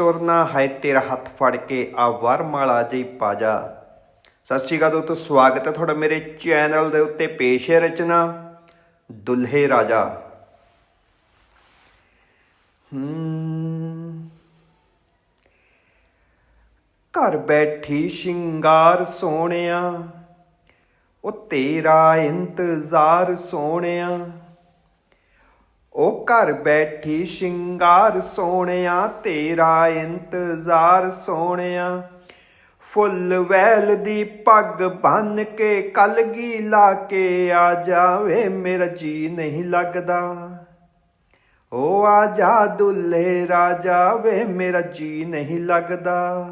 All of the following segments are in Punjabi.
ਤੁਰਨਾ ਹੈ ਤੇਰਾ ਹੱਥ ਫੜ ਕੇ, ਆ ਵਰਮਾਲਾ ਜੀ ਪਾਜਾ ਸਤਿ ਸ਼੍ਰੀ ਅਕਾਲ ਦੋਸਤੋ, ਸਵਾਗਤ ਹੈ ਤੁਹਾਡਾ ਮੇਰੇ ਚੈਨਲ ਦੇ ਉੱਤੇ ਪੇਸ਼ ਹੈ ਰਚਨਾ, ਦੁਲਹੇ ਰਾਜਾ। ਹਮ ਘਰ ਬੈਠੀ ਸ਼ਿੰਗਾਰ ਸੋਹਣਿਆ, ਉਹ ਤੇਰਾ ਇੰਤਜ਼ਾਰ ਸੋਹਣਿਆ। ਉਹ ਘਰ ਬੈਠੀ ਸ਼ਿੰਗਾਰ ਸੋਹਣਿਆ, ਤੇਰਾ ਇੰਤਜ਼ਾਰ ਸੋਹਣਿਆ। ਫੁੱਲ ਵੈਲ ਦੀ ਪੱਗ ਬੰਨ ਕੇ ਕਲਗੀ ਲਾ ਕੇ ਆ ਜਾਵੇ, ਮੇਰਾ ਜੀ ਨਹੀਂ ਲੱਗਦਾ। ਓ ਆ ਜਾ ਦੁੱਲੇ ਰਾਜਾ ਵੇ, ਮੇਰਾ ਜੀ ਨਹੀਂ ਲੱਗਦਾ।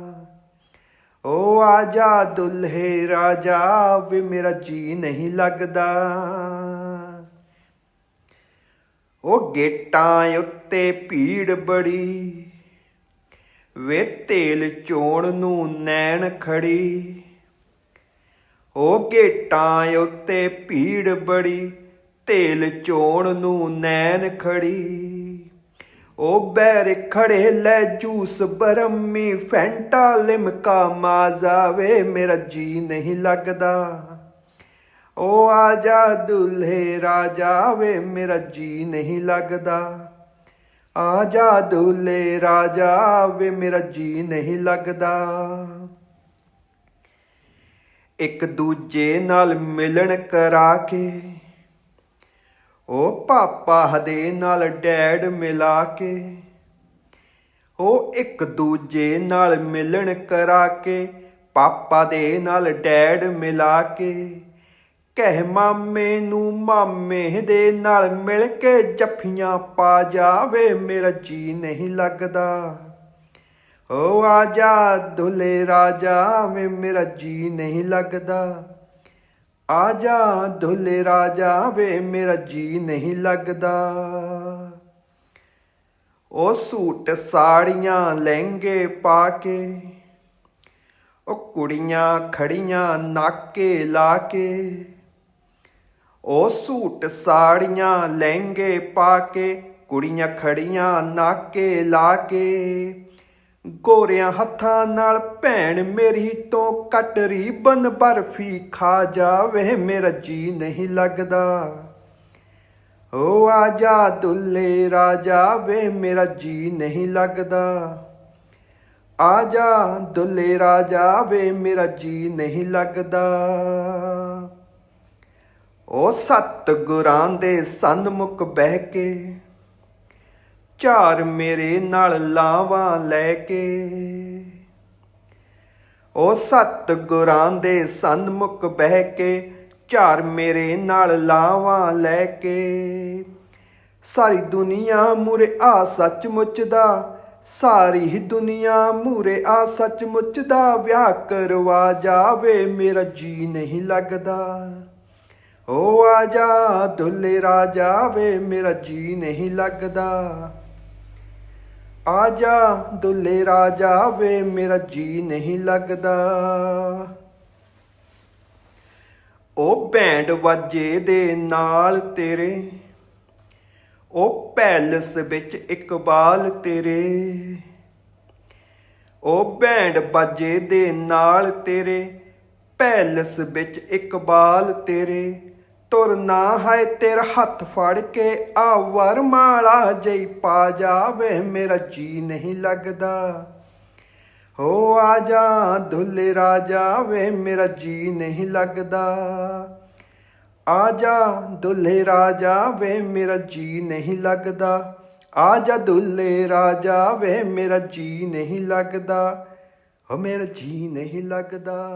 ਓ ਆ ਜਾ ਦੁੱਲੇ ਰਾਜਾ ਵੇ, ਮੇਰਾ ਜੀ ਨਹੀਂ ਲੱਗਦਾ। ਉਹ ਗੇਟਾਂ ਉੱਤੇ ਭੀੜ ਬੜੀ, ਵੇ ਤੇਲ ਚੋਣ ਨੂੰ ਨੈਣ ਖੜੀ। ਉਹ ਗੇਟਾਂ ਉੱਤੇ ਭੀੜ ਬੜੀ, ਤੇਲ ਚੋਣ ਨੂੰ ਨੈਣ ਖੜੀ। ਉਹ ਬੈਰ ਖੜੇ ਲੈ ਜੂਸ ਬਰਮੀ, ਫੈਂਟਾ ਲਿਮਕਾ ਮਾਜ਼ਾ ਵੇ ਮੇਰਾ ਜੀ ਨਹੀਂ ਲੱਗਦਾ। ਓ ਆ ਜਾ ਦੁਲਹੇ ਰਾਜਾ ਵੇ, ਮੇਰਾ ਜੀ ਨਹੀਂ ਲੱਗਦਾ। ਆ ਜਾ ਦੁਲਹੇ ਰਾਜਾ ਵੇ, ਮੇਰਾ ਜੀ ਨਹੀਂ ਲੱਗਦਾ। ਇੱਕ ਦੂਜੇ ਨਾਲ ਮਿਲਣ ਕਰਾ ਕੇ ਉਹ ਪਾਪਾ ਦੇ ਨਾਲ ਡੈਡ ਮਿਲਾ ਕੇ ਉਹ ਇੱਕ ਦੂਜੇ ਨਾਲ ਮਿਲਣ ਕਰਾ ਕੇ, ਪਾਪਾ ਦੇ ਨਾਲ ਡੈਡ ਮਿਲਾ ਕੇ ਕਹਿ ਮਾਮੇ ਨੂੰ ਮਾਮੇ ਦੇ ਨਾਲ ਮਿਲ ਕੇ ਜੱਫੀਆਂ ਪਾ ਜਾਵੇ, ਮੇਰਾ ਜੀ ਨਹੀਂ ਲੱਗਦਾ। ਓ ਆ ਜਾ ਦੁਲੇ ਰਾਜਾ, ਵੇ ਮੇਰਾ ਜੀ ਨਹੀਂ ਲੱਗਦਾ। ਆ ਜਾ ਦੁਲੇ ਰਾਜਾ, ਵੇ ਮੇਰਾ ਜੀ ਨਹੀਂ ਲੱਗਦਾ। ਉਹ ਸੂਟ ਸਾੜੀਆਂ ਲਹਿੰਗੇ ਪਾ ਕੇ, ਉਹ ਕੁੜੀਆਂ ਖੜੀਆਂ ਨਾਕੇ ਲਾ ਕੇ ਉਹ ਸੂਟ ਸਾੜੀਆਂ ਲਹਿੰਗੇ ਪਾ ਕੇ, ਕੁੜੀਆਂ ਖੜੀਆਂ ਨਾਕੇ ਲਾ ਕੇ। ਗੋਰਿਆਂ ਹੱਥਾਂ ਨਾਲ, ਭੈਣ ਮੇਰੀ ਤੋਂ ਕੱਟ ਰੀਬਨ ਬਰਫੀ ਖਾ ਜਾਵੇ ਮੇਰਾ ਜੀ ਨਹੀਂ ਲੱਗਦਾ। ਓ ਆ ਜਾ ਦੁੱਲੇ ਰਾਜਾ ਵੇ ਮੇਰਾ ਜੀ ਨਹੀਂ ਲੱਗਦਾ। ਆ ਜਾ ਦੁੱਲੇ ਰਾਜਾ ਵੇ ਮੇਰਾ ਜੀ ਨਹੀਂ ਲੱਗਦਾ। ਉਹ ਸਤ ਗੁਰਾਂ ਦੇ ਸਨਮੁਖ ਬਹਿ ਕੇ ਚਾਰ ਮੇਰੇ ਨਾਲ ਲਾਵਾਂ ਲੈ ਕੇ। ਉਹ ਸਤ ਗੁਰਾਂ ਦੇ ਸਨਮੁਖ ਬਹਿ ਕੇ ਚਾਰ ਮੇਰੇ ਨਾਲ ਲਾਵਾਂ ਲੈ ਕੇ। ਸਾਰੀ ਦੁਨੀਆ ਮੂਰੇ ਆ ਸੱਚਮੁੱਚ ਦਾ, ਸਾਰੀ ਹੀ ਦੁਨੀਆ ਮੂਰੇ ਆ ਸੱਚਮੁੱਚ ਦਾ। ਵਿਆਹ ਕਰਵਾ ਜਾਵੇ ਮੇਰਾ ਜੀ ਨਹੀਂ ਲੱਗਦਾ। ਓ ਆ ਜਾ ਦੁੱਲੇ ਰਾਜਾ, ਵੇ ਮੇਰਾ ਜੀ ਨਹੀਂ ਲੱਗਦਾ। ਆ ਜਾ ਦੁੱਲੇ ਰਾਜਾ, ਵੇ ਮੇਰਾ ਜੀ ਨਹੀਂ ਲੱਗਦਾ। ਉਹ ਬੈਂਡ ਵਾਜੇ ਦੇ ਨਾਲ ਤੇਰੇ ਉਹ ਪੈਲਸ ਵਿੱਚ ਇਕਬਾਲ ਤੇਰੇ। ਉਹ ਬੈਂਡ ਬਾਜੇ ਦੇ ਨਾਲ ਤੇਰੇ ਪੈਲਸ ਵਿੱਚ ਇਕਬਾਲ ਤੇਰੇ। ਤੁਰਨਾ ਹੈ ਤੇਰਾ ਹੱਥ ਫੜ ਕੇ ਆ ਵਰਮਾਲਾ ਜਈ ਪਾ ਜਾਵੇ, ਮੇਰਾ ਜੀ ਨਹੀਂ ਲੱਗਦਾ। ਹੋ ਆ ਜਾ ਦੁੱਲੇ ਰਾਜਾ ਵੇ, ਮੇਰਾ ਜੀ ਨਹੀਂ ਲੱਗਦਾ। ਆ ਜਾ ਦੁੱਲੇ ਰਾਜਾ ਵੇ, ਮੇਰਾ ਜੀ ਨਹੀਂ ਲੱਗਦਾ। ਆ ਜਾ ਦੁੱਲੇ ਰਾਜਾ ਵੇ, ਮੇਰਾ ਜੀ ਨਹੀਂ ਲੱਗਦਾ। ਹੋ, ਮੇਰਾ ਜੀ ਨਹੀਂ ਲੱਗਦਾ।